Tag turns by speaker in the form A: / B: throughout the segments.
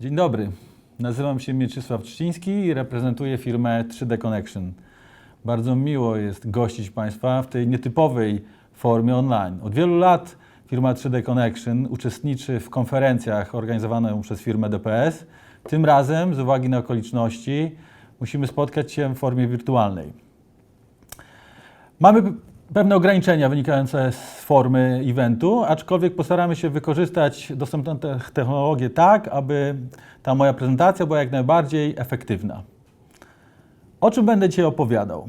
A: Dzień dobry. Nazywam się Mieczysław Trzciński i reprezentuję firmę 3D Connection. Bardzo miło jest gościć Państwa w tej nietypowej formie online. Od wielu lat firma 3D Connection uczestniczy w konferencjach organizowanych przez firmę DPS. Tym razem, z uwagi na okoliczności, musimy spotkać się w formie wirtualnej. Mamy pewne ograniczenia wynikające z formy eventu, aczkolwiek postaramy się wykorzystać dostępne te- technologie tak, aby ta moja prezentacja była jak najbardziej efektywna. O czym będę dzisiaj opowiadał?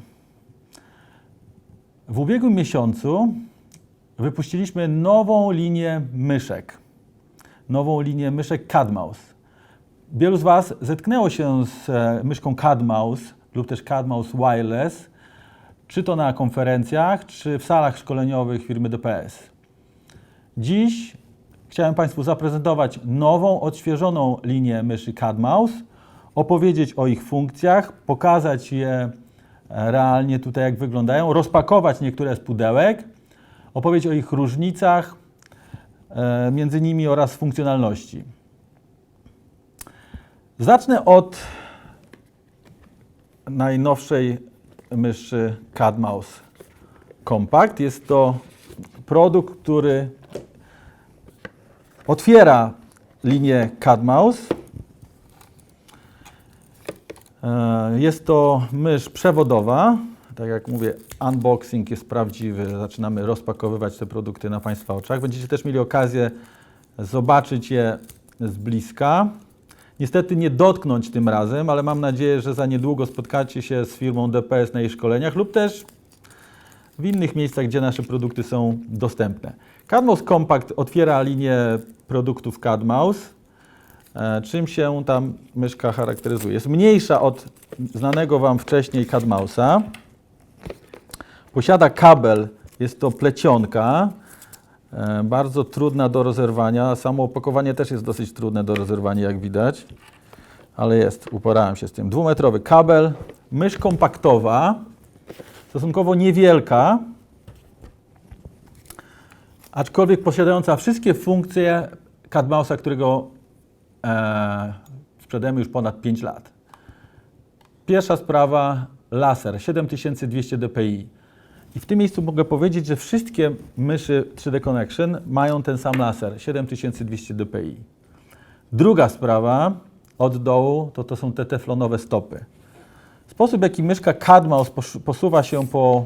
A: W ubiegłym miesiącu wypuściliśmy nową linię myszek. Nową linię myszek CAD-Mouse. Wielu z Was zetknęło się z e, myszką CAD-Mouse lub też CAD-Mouse Wireless, czy to na konferencjach, czy w salach szkoleniowych firmy DPS. Dziś chciałem Państwu zaprezentować nową, odświeżoną linię myszy CAD-Mouse, opowiedzieć o ich funkcjach, pokazać je e, realnie tutaj, jak wyglądają, rozpakować niektóre z pudełek, opowiedzieć o ich różnicach e, między nimi oraz funkcjonalności. Zacznę od najnowszej myszy CAD-Mouse Compact. Jest to produkt, który otwiera linię CAD-Mouse. E, Jest to mysz przewodowa. Tak jak mówię, unboxing jest prawdziwy. Zaczynamy rozpakowywać te produkty na Państwa oczach. Będziecie też mieli okazję zobaczyć je z bliska. Niestety nie dotknąć tym razem, ale mam nadzieję, że za niedługo spotkacie się z firmą DPS na jej szkoleniach lub też w innych miejscach, gdzie nasze produkty są dostępne. CADMOuse Compact otwiera linię produktów CADMOuse. E, Czym się ta myszka charakteryzuje? Jest mniejsza od znanego Wam wcześniej CADMouse'a. Posiada kabel, jest to plecionka, bardzo trudna do rozerwania. Samo opakowanie też jest dosyć trudne do rozerwania, jak widać, ale jest, uporałem się z tym. Dwumetrowy kabel, mysz kompaktowa, stosunkowo niewielka, aczkolwiek posiadająca wszystkie funkcje CAD-Mouse'a, którego e, sprzedajemy już ponad 5 lat. Pierwsza sprawa, laser 7200 dpi. I w tym miejscu mogę powiedzieć, że wszystkie myszy 3D Connection mają ten sam laser 7200 dpi. Druga sprawa od dołu to, to są te teflonowe stopy. Sposób, w jaki myszka CAD-Mouse posz- posuwa się po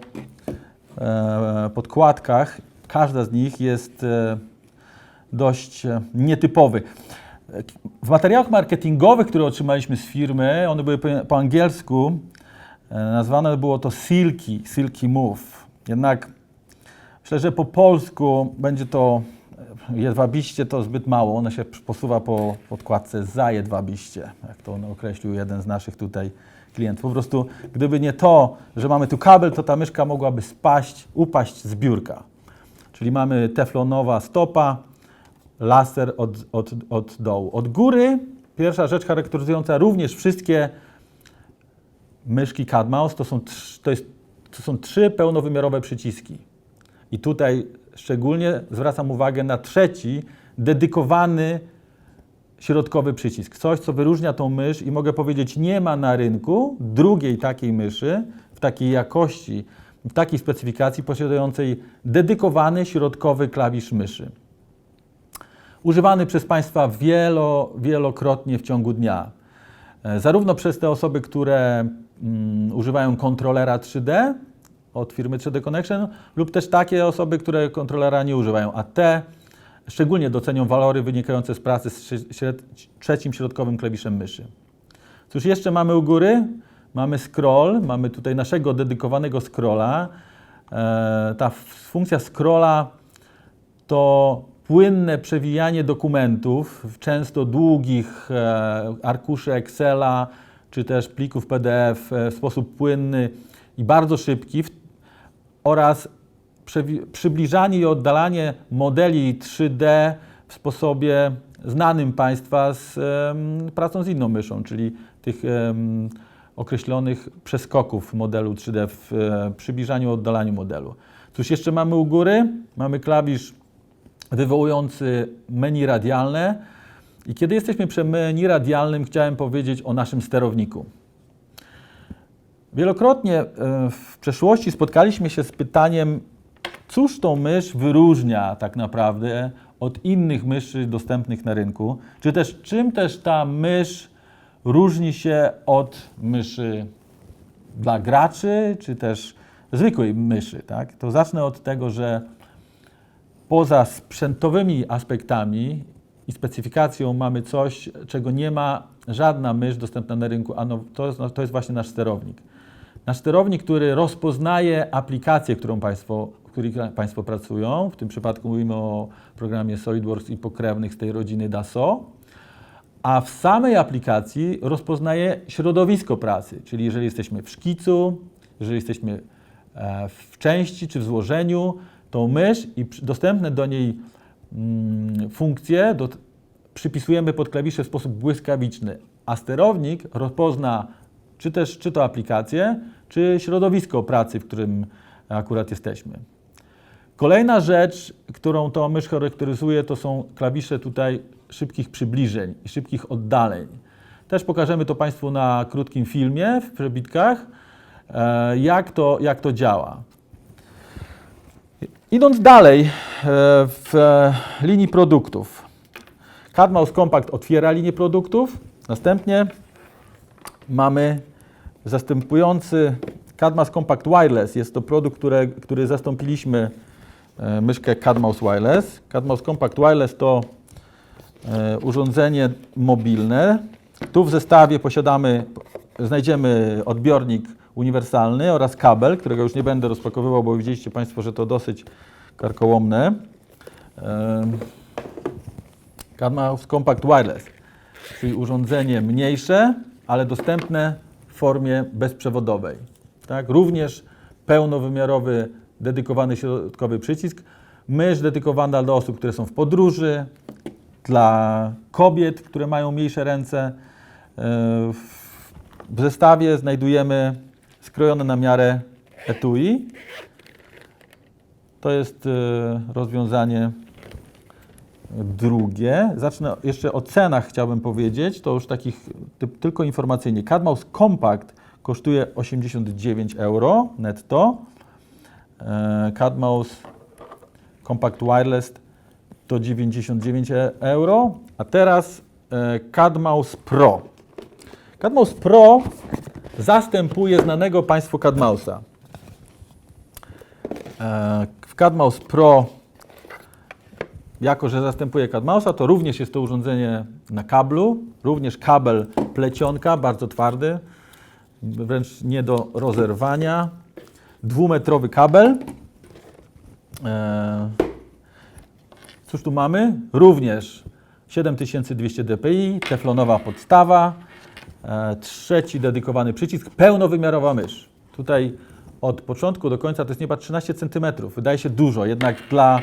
A: e, podkładkach, każda z nich jest e, dość e, nietypowy. W materiałach marketingowych, które otrzymaliśmy z firmy, one były po, angielsku, nazwane było to Silky, Silky Move. Jednak myślę, że po polsku będzie to e, jedwabiście to zbyt mało. Ona się posuwa po podkładce za jedwabiście, jak to określił jeden z naszych tutaj klientów. Po prostu, gdyby nie to, że mamy tu kabel, to ta myszka mogłaby spaść, upaść z biurka. Czyli mamy teflonowa stopa, laser od, od, od dołu. Od góry pierwsza rzecz charakteryzująca również wszystkie myszki CAD-Mouse to są, to, jest, to są trzy pełnowymiarowe przyciski. I tutaj szczególnie zwracam uwagę na trzeci, dedykowany środkowy przycisk. Coś, co wyróżnia tą mysz i mogę powiedzieć, nie ma na rynku drugiej takiej myszy w takiej jakości, w takiej specyfikacji posiadającej dedykowany środkowy klawisz myszy. Używany przez Państwa wielo, wielokrotnie w ciągu dnia. E, Zarówno przez te osoby, które mm, używają kontrolera 3D od firmy 3D Connection, lub też takie osoby, które kontrolera nie używają, a te szczególnie docenią walory wynikające z pracy z trzecim środkowym klawiszem myszy. Cóż jeszcze mamy u góry? Mamy scroll, mamy tutaj naszego dedykowanego scrolla. E, ta funkcja scrolla to płynne przewijanie dokumentów, często długich e, arkuszy Excela czy też plików PDF e, w sposób płynny i bardzo szybki oraz przybliżanie i oddalanie modeli 3D w sposobie znanym Państwa z pracą z inną myszą, czyli tych określonych przeskoków modelu 3D w e, przybliżaniu, oddalaniu modelu. Cóż jeszcze mamy u góry? Mamy klawisz wywołujący menu radialne. I kiedy jesteśmy przy menu radialnym, chciałem powiedzieć o naszym sterowniku. Wielokrotnie e, w przeszłości spotkaliśmy się z pytaniem, cóż tą mysz wyróżnia tak naprawdę od innych myszy dostępnych na rynku, czy też czym też ta mysz różni się od myszy dla graczy, czy też zwykłej myszy. Tak? To zacznę od tego, że poza sprzętowymi aspektami i specyfikacją mamy coś, czego nie ma żadna mysz dostępna na rynku, a no, to, jest, to jest właśnie nasz sterownik. Nasz sterownik, który rozpoznaje aplikację, którą Państwo, w której Państwo pracują. W tym przypadku mówimy o programie SolidWorks i pokrewnych z tej rodziny DASO. A w samej aplikacji rozpoznaje środowisko pracy, czyli jeżeli jesteśmy w szkicu, jeżeli jesteśmy e, w części czy w złożeniu, to mysz i dostępne do niej mm, funkcje do, przypisujemy pod klawisze w sposób błyskawiczny, a sterownik rozpozna czy też czy to aplikację, czy środowisko pracy, w którym akurat jesteśmy. Kolejna rzecz, którą to mysz charakteryzuje, to są klawisze tutaj szybkich przybliżeń i szybkich oddaleń. Też pokażemy to Państwu na krótkim filmie w przebitkach, e, jak to, jak to działa. Idąc dalej e, w linii produktów. CADMAUS Compact otwiera linię produktów. Następnie mamy zastępujący CADMAUS Compact Wireless. Jest to produkt, który zastąpiliśmy e, myszkę CADMAUS Wireless. CADMAUS Compact Wireless to e, urządzenie mobilne. Tu w zestawie posiadamy, znajdziemy odbiornik uniwersalny oraz kabel, którego już nie będę rozpakowywał, bo widzieliście Państwo, że to dosyć karkołomne. CADMAUS Compact Wireless, czyli urządzenie mniejsze, ale dostępne w formie bezprzewodowej. Tak? Również pełnowymiarowy, dedykowany środkowy przycisk, mysz dedykowana dla osób, które są w podróży, dla kobiet, które mają mniejsze ręce. E, W zestawie znajdujemy skrojone na miarę etui. To jest e, rozwiązanie drugie. Zacznę jeszcze o cenach chciałbym powiedzieć. To już takich tylko informacyjnie. Cadmaus Compact kosztuje 89 euro netto. E, Cadmaus Compact Wireless to 99 e- euro. A teraz e, Cadmaus Pro. Cadmaus Pro zastępuje znanego Państwu Cadmausa. E, W Cadmaus Pro jako że zastępuje Cadmausa, to również jest to urządzenie na kablu, również kabel plecionka, bardzo twardy, wręcz nie do rozerwania. Dwumetrowy kabel. Eee, Cóż tu mamy? Również 7200 dpi, teflonowa podstawa, e, trzeci dedykowany przycisk, pełnowymiarowa mysz. Tutaj od początku do końca to jest nieba 13 cm. Wydaje się dużo, jednak dla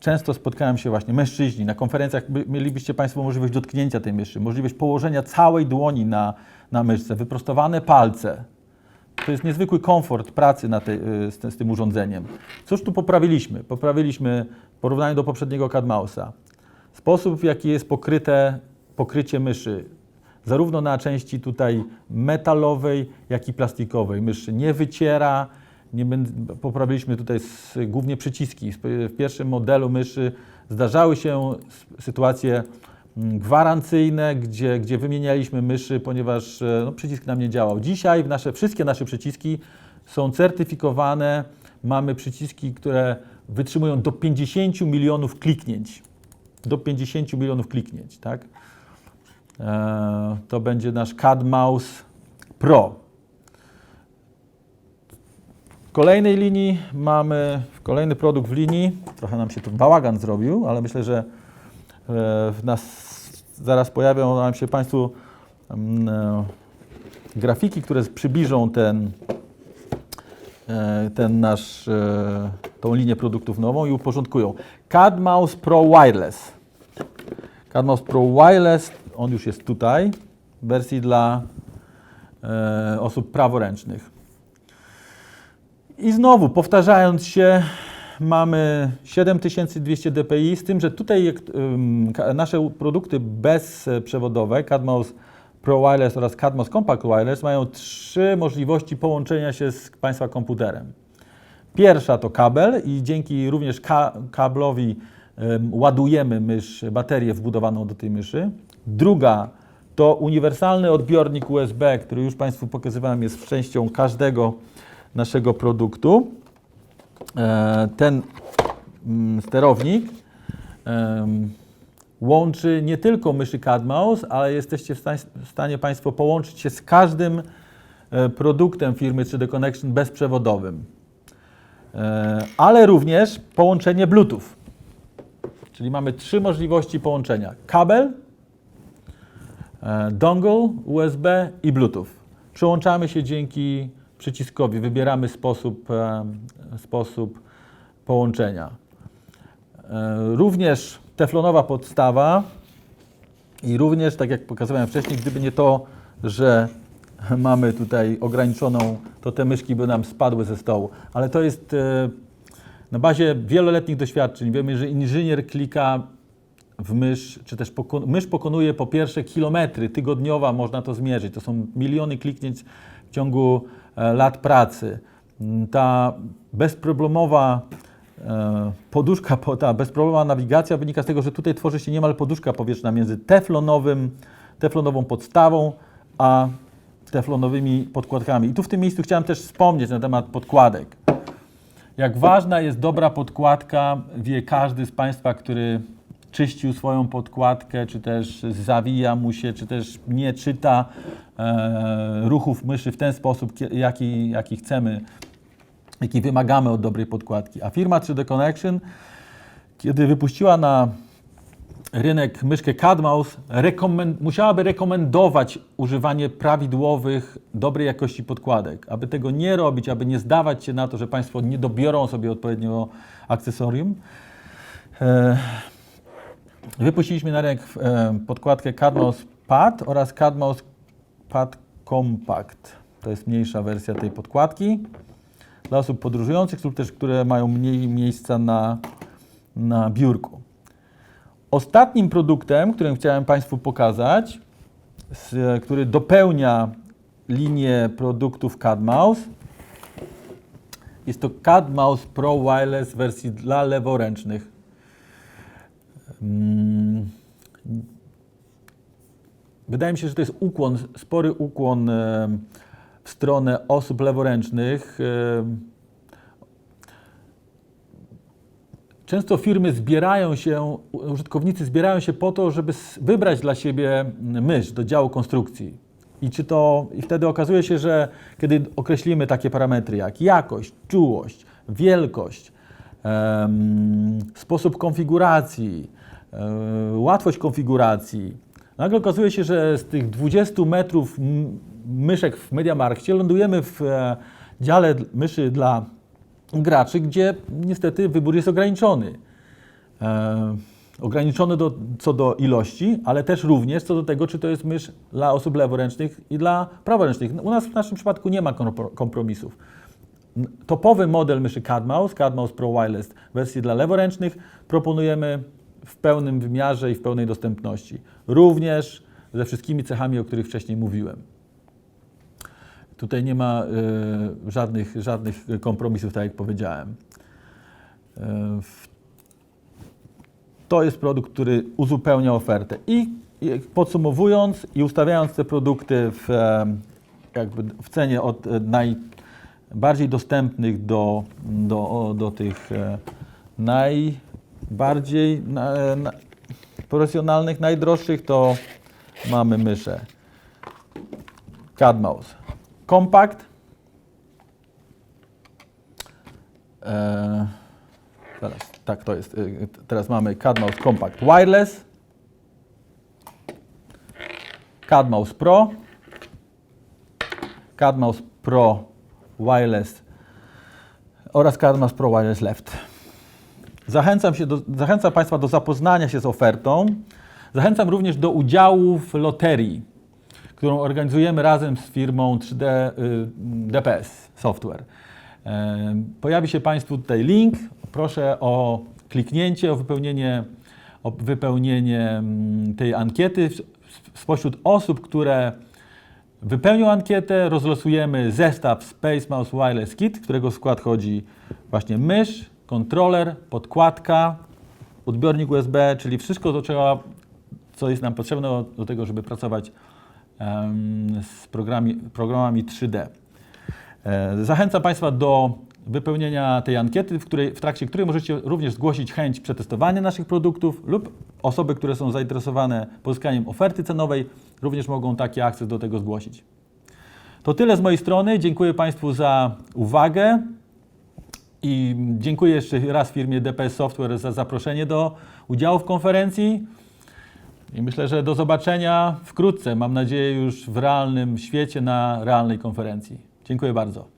A: często spotkałem się właśnie mężczyźni na konferencjach, by- mielibyście Państwo możliwość dotknięcia tej myszy, możliwość położenia całej dłoni na, na myszce, wyprostowane palce. To jest niezwykły komfort pracy na tej, y, z, z tym urządzeniem. Cóż tu poprawiliśmy? Poprawiliśmy w porównaniu do poprzedniego Cadmausa. Sposób, w jaki jest pokryte pokrycie myszy, zarówno na części tutaj metalowej, jak i plastikowej. Myszy nie wyciera, nie będ- poprawiliśmy tutaj s- głównie przyciski. W pierwszym modelu myszy zdarzały się sytuacje mm, gwarancyjne, gdzie, gdzie wymienialiśmy myszy, ponieważ e, no, przycisk nam nie działał. Dzisiaj nasze, wszystkie nasze przyciski są certyfikowane. Mamy przyciski, które wytrzymują do 50 milionów kliknięć. Do 50 milionów kliknięć, tak? E, to będzie nasz CAD Mouse Pro. W kolejnej linii mamy kolejny produkt w linii. Trochę nam się tu bałagan zrobił, ale myślę, że e, nas zaraz pojawią nam się Państwu mm, e, grafiki, które przybliżą ten, ten nasz, tą linię produktów nową i uporządkują. CAD Mouse Pro Wireless. CAD Mouse Pro Wireless, on już jest tutaj, w wersji dla e, osób praworęcznych. I znowu, powtarzając się, mamy 7200 dpi, z tym, że tutaj ka- nasze produkty bezprzewodowe, CADMOS Pro Wireless oraz CADMOS Compact Wireless mają trzy możliwości połączenia się z Państwa komputerem. Pierwsza to kabel i dzięki również ka kablowi em, ładujemy mysz, baterię wbudowaną do tej myszy. Druga to uniwersalny odbiornik USB, który już Państwu pokazywałem, jest częścią każdego naszego produktu. E, ten mm, sterownik łączy nie tylko myszy CAD-Mouse, ale jesteście w stanie, Państwo połączyć się z każdym e, produktem firmy 3D Connection bezprzewodowym. E, ale również połączenie Bluetooth. Czyli mamy trzy możliwości połączenia: kabel, dongle USB i Bluetooth. Przyłączamy się dzięki przyciskowi, wybieramy sposób, e, sposób połączenia. E, Również teflonowa podstawa i również, tak jak pokazywałem wcześniej, gdyby nie to, że mamy tutaj ograniczoną, to te myszki by nam spadły ze stołu. Ale to jest e, na bazie wieloletnich doświadczeń. Wiemy, że inżynier klika w mysz, czy też pokon- mysz pokonuje po pierwsze kilometry, tygodniowa można to zmierzyć. To są miliony kliknięć w ciągu e, lat pracy. Mm, Ta bezproblemowa e, poduszka, po- ta bezproblemowa nawigacja wynika z tego, że tutaj tworzy się niemal poduszka powietrzna między teflonowym, teflonową podstawą, a teflonowymi podkładkami. I tu w tym miejscu chciałem też wspomnieć na temat podkładek. Jak ważna jest dobra podkładka, wie każdy z Państwa, który czyścił swoją podkładkę, czy też zawija mu się, czy też nie czyta e, ruchów myszy w ten sposób, jaki, jaki chcemy, jaki wymagamy od dobrej podkładki. A firma 3D Connection, kiedy wypuściła na rynek myszkę CAD-Mouse, rekomen- musiałaby rekomendować używanie prawidłowych, dobrej jakości podkładek. Aby tego nie robić, aby nie zdawać się na to, że Państwo nie dobiorą sobie odpowiedniego akcesorium, e, wypuściliśmy na rynek e, podkładkę CAD-Mouse Pad oraz CAD-Mouse Pad Compact. To jest mniejsza wersja tej podkładki dla osób podróżujących lub też, które mają mniej miejsca na, na biurku. Ostatnim produktem, którym chciałem Państwu pokazać, z, który dopełnia linię produktów CAD-Mouse, jest to CAD-Mouse Pro Wireless wersji dla leworęcznych. Mm. Wydaje mi się, że to jest ukłon, spory ukłon em, w stronę osób leworęcznych. Em, Często firmy zbierają się, użytkownicy zbierają się po to, żeby wybrać dla siebie mysz do działu konstrukcji. I, czy to, I wtedy okazuje się, że kiedy określimy takie parametry jak jakość, czułość, wielkość, em, sposób konfiguracji, e, łatwość konfiguracji, nagle okazuje się, że z tych 20 metrów myszek w Mediamarkcie lądujemy w e, dziale myszy dla graczy, gdzie niestety wybór jest ograniczony. E, ograniczony do, co do ilości, ale też również co do tego, czy to jest mysz dla osób leworęcznych i dla praworęcznych. U nas w naszym przypadku nie ma kompro- kompromisów. Topowy model myszy CAD-Mouse, CAD-Mouse Pro Wireless w wersji dla leworęcznych proponujemy w pełnym wymiarze i w pełnej dostępności. Również ze wszystkimi cechami, o których wcześniej mówiłem. Tutaj nie ma e, żadnych, żadnych kompromisów, tak jak powiedziałem. W- to jest produkt, który uzupełnia ofertę. I podsumowując i ustawiając te produkty w, e, jakby w cenie od najbardziej dostępnych do, do, do tych e, najbardziej na, na, profesjonalnych, najdroższych, to mamy myszę. CAD Mouse. Kompakt. E, tak to jest. E, teraz mamy CAD Mouse Compact Wireless. CAD Mouse Pro. CAD Mouse Pro Wireless oraz CAD Mouse Pro Wireless Left. Zachęcam, się do, zachęcam Państwa do zapoznania się z ofertą. Zachęcam również do udziału w loterii, którą organizujemy razem z firmą 3D y, DPS Software. E, Pojawi się Państwu tutaj link. proszę o kliknięcie, o wypełnienie, o wypełnienie mm, tej ankiety. Spośród osób, które wypełnią ankietę, rozlosujemy zestaw Space Mouse Wireless Kit, którego skład chodzi właśnie mysz, kontroler, podkładka, odbiornik USB, czyli wszystko, do czego, co jest nam potrzebne do, tego, żeby pracować z programami 3D. E, Zachęcam Państwa do wypełnienia tej ankiety, w, której, w trakcie której możecie również zgłosić chęć przetestowania naszych produktów lub osoby, które są zainteresowane pozyskaniem oferty cenowej, również mogą taki akces do tego zgłosić. To tyle z mojej strony. Dziękuję Państwu za uwagę i dziękuję jeszcze raz firmie DPS Software za zaproszenie do udziału w konferencji. I myślę, że do zobaczenia wkrótce. Mam nadzieję już w realnym świecie na realnej konferencji. Dziękuję bardzo.